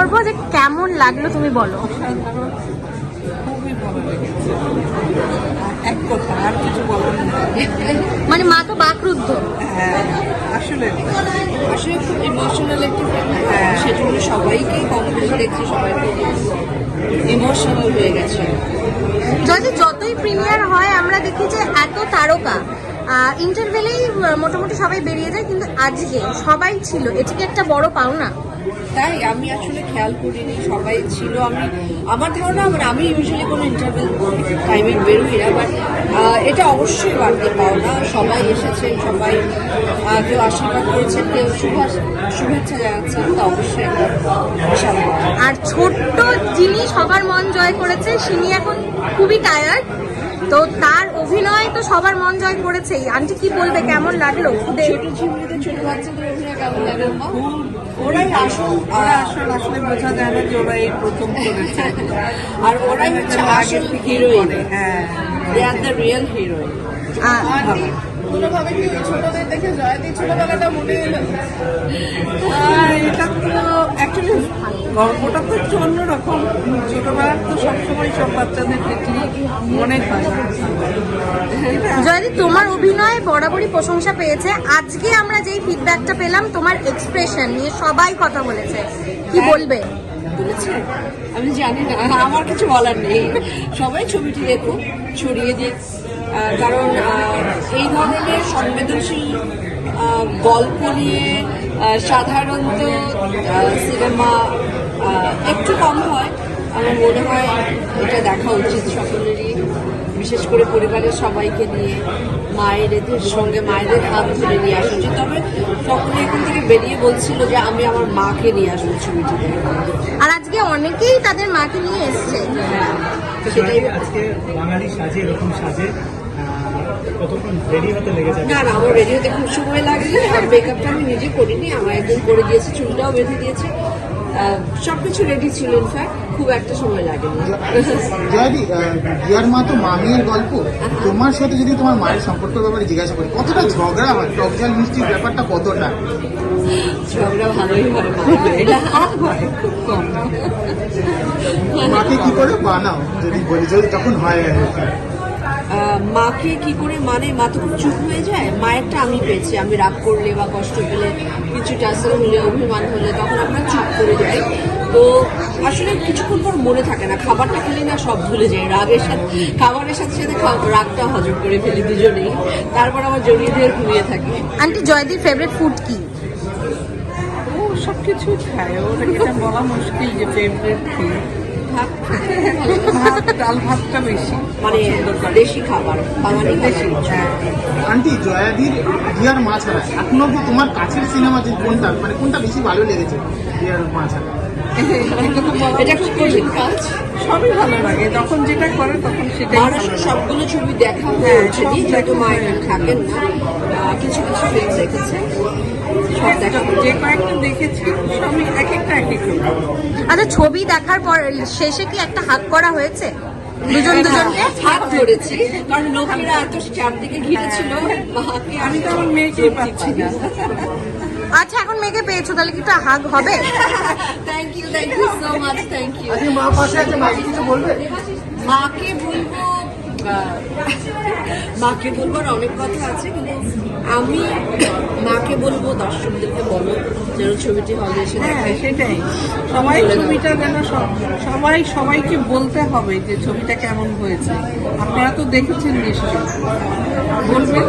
করব যে কেমন লাগল তুমি বলো। মানে মা তো বাকরুদ্ধ হ্যাঁ আসলে আসলে খুব ইমোশনাল একটি হ্যাঁ। সেজন্য সবাইকেই কম করে দেখছি সবাই ইমোশনাল হয়ে গেছে। যদি যতই প্রিমিয়ার হয় আমরা দেখি যে এত তারকা। ইন্টারভেলেই মোটামুটি সবাই বেরিয়ে যায় কিন্তু আজকে সবাই ছিল। এটি কি একটা বড় পাওনা। তাই আমি আসলে খেয়াল করিনি সবাই ছিল। আমি আমার ধারণা মানে আমি ইউজুয়ালি কোনো ইন্টারভিউ টাইমে বেরোই না বাট এটা অবশ্যই বাড়তে পাও না সবাই এসেছেন সবাই কেউ আশীর্বাদ করেছেন কেউ শুভেচ্ছা জানাচ্ছেন তা অবশ্যই। আর ছোট্ট যিনি সবার মন জয় করেছে তিনি এখন খুবই টায়ার্ড তো তার অভিনয় তো সবার মন জয় করেছেই। আন্টি কি বলবে? কেমন লাগল? খুদে ছোট ঝিমড়িতে ছোট বাচ্চাদের অভিনয় কেমন লাগে ওরাই আসল ওরা আসল আসলে বোঝা যায় না যে ওরা এই প্রথম করেছে। আর ওরাই হচ্ছে আসল হিরোইন হ্যাঁ। They are the real heroine ah, কোনোভাবে কি ছোটদের দেখে জয়াদি ছোটবেলাটা মনে এলো? এটা তো অ্যাকচুয়ালি গল্পটা তো একটু অন্যরকম। ছোটবেলার তো সবসময় সব বাচ্চাদের দেখলে মনে হয়। জয়দি তোমার অভিনয় বরাবরই প্রশংসা পেয়েছে। আজকে আমরা যেই ফিডব্যাকটা পেলাম তোমার এক্সপ্রেশন নিয়ে সবাই কথা বলেছে। কি বলবে? বলেছে আমি জানি না। আমার কিছু বলার নেই। সবাই ছবিটি দেখুক ছড়িয়ে দিক। কারণ এই ধরনের সংবেদনশীল গল্প নিয়ে সাধারণত সিনেমা একটু কম হয়। আমার মনে হয় এটা দেখা উচিত সকলেরই বিশেষ করে পরিবারের সবাইকে নিয়ে মায়েদের সঙ্গে মায়েদের হাত ধরে নিয়ে আসা উচিত তবে সকলে এখান থেকে বেরিয়ে বলছিল যে আমি আমার মাকে নিয়ে আসব ছবিটিতে আর আজকে অনেকেই তাদের মাকে নিয়ে এসছে। সেটাই। আজকে বাঙালি সাজে এরকম সাজে। না না আমার রেডি হতে খুব সময় লাগেনি আর মেকআপটা আমি নিজে করিনি আমার একদম করে দিয়েছে চুলটাও বেঁধে দিয়েছে। সব কিছু রেডি ছিল ইনফ্যাক্ট খুব একটা সময় লাগেনি। জয়াদি মা তো মামির গল্প। তোমার সাথে যদি তোমার মায়ের সম্পর্কের ব্যাপারে জিজ্ঞাসা করি কতটা ঝগড়া হয়? টক মিষ্টির ব্যাপারটা কতটা? ঝগড়া ভালোই হয় এটা খুব কম। মাকে কি করে বানাও? যদি বলি যদি তখন হয় আর মাকে কি করে মানে মা তো খুব চুপ হয়ে যায় মায়েরটা আমি পেয়েছি আমি রাগ করলে বা কষ্ট পেলে কিছু টাসেল হলে অভিমান হলে তখন আমরা চুপ করে যাই। তো আসলে কিছুক্ষণ পর মনে থাকে না খাবারটা খেলে না সব ভুলে যায় রাগের সাথে খাবারের সাথে সাথে রাগটা হজম করে ফেলি দুজনেই তারপর আমার জড়িয়ে দিয়ে ঘুমিয়ে থাকি। আন্টি জয়দির ফেভারিট ফুড কি? ও সব কিছু খায় ওটা বলা মুশকিল যে ফেভারিট ডাল ভাতটা বেশি। মানে দেশি খাবার বাঙালি বেশি হ্যাঁ আন্টি জয়াদির জিয়ার মা ছাড়া এখনও অব্দি তোমার কাছের সিনেমা যে কোনটা? মানে কোনটা বেশি ভালো লেগেছে জিয়ার মা ছাড়া এটা তো বলা এটা খুব কঠিন কাজ সবই ভালো লাগে। যখন যেটা করে তখন লাগে। সবগুলো ছবি দেখা হয়ে হ্যাঁ, ওঠেনি যেহেতু মায়ের থাকেন না। কিছু কিছু ফিল্ম দেখেছে। যে কয়েকটা দেখেছি সবই এক একটা এক এক আচ্ছা ছবি দেখার পর শেষে কি একটা হাত করা হয়েছে? দুজন দুজনকে? হাত ধরেছি। কারণ লোকেরা এত চারদিকে ঘিরে ছিল আমি তো আমার মেয়েকেই পাচ্ছি না। আচ্ছা এখন মেয়েকে পেয়েছ তাহলে কি একটা হাগ হবে? Thank you thank you so much thank you মা পাশে আছে মাকে কিছু বলবে? মাকে বলব মাকে বলব অনেক কথা আছে কিন্তু আমি মাকে বলব দর্শকদেরকে বলো যেন ছবিটি হলে এসে হ্যাঁ সেটাই। সবাই ছবিটা যেন সব- সবাই সবাইকে বলতে হবে যে ছবিটা কেমন হয়েছে। আপনারা তো দেখেছেন নিশ্চয়ই। বলবেন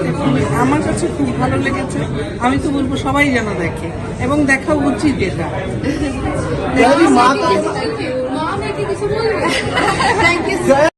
আমার কাছে খুব ভালো লেগেছে। আমি তো বলব সবাই যেন দেখে এবং দেখা উচিত এটা। মা থ্যাংক ইউ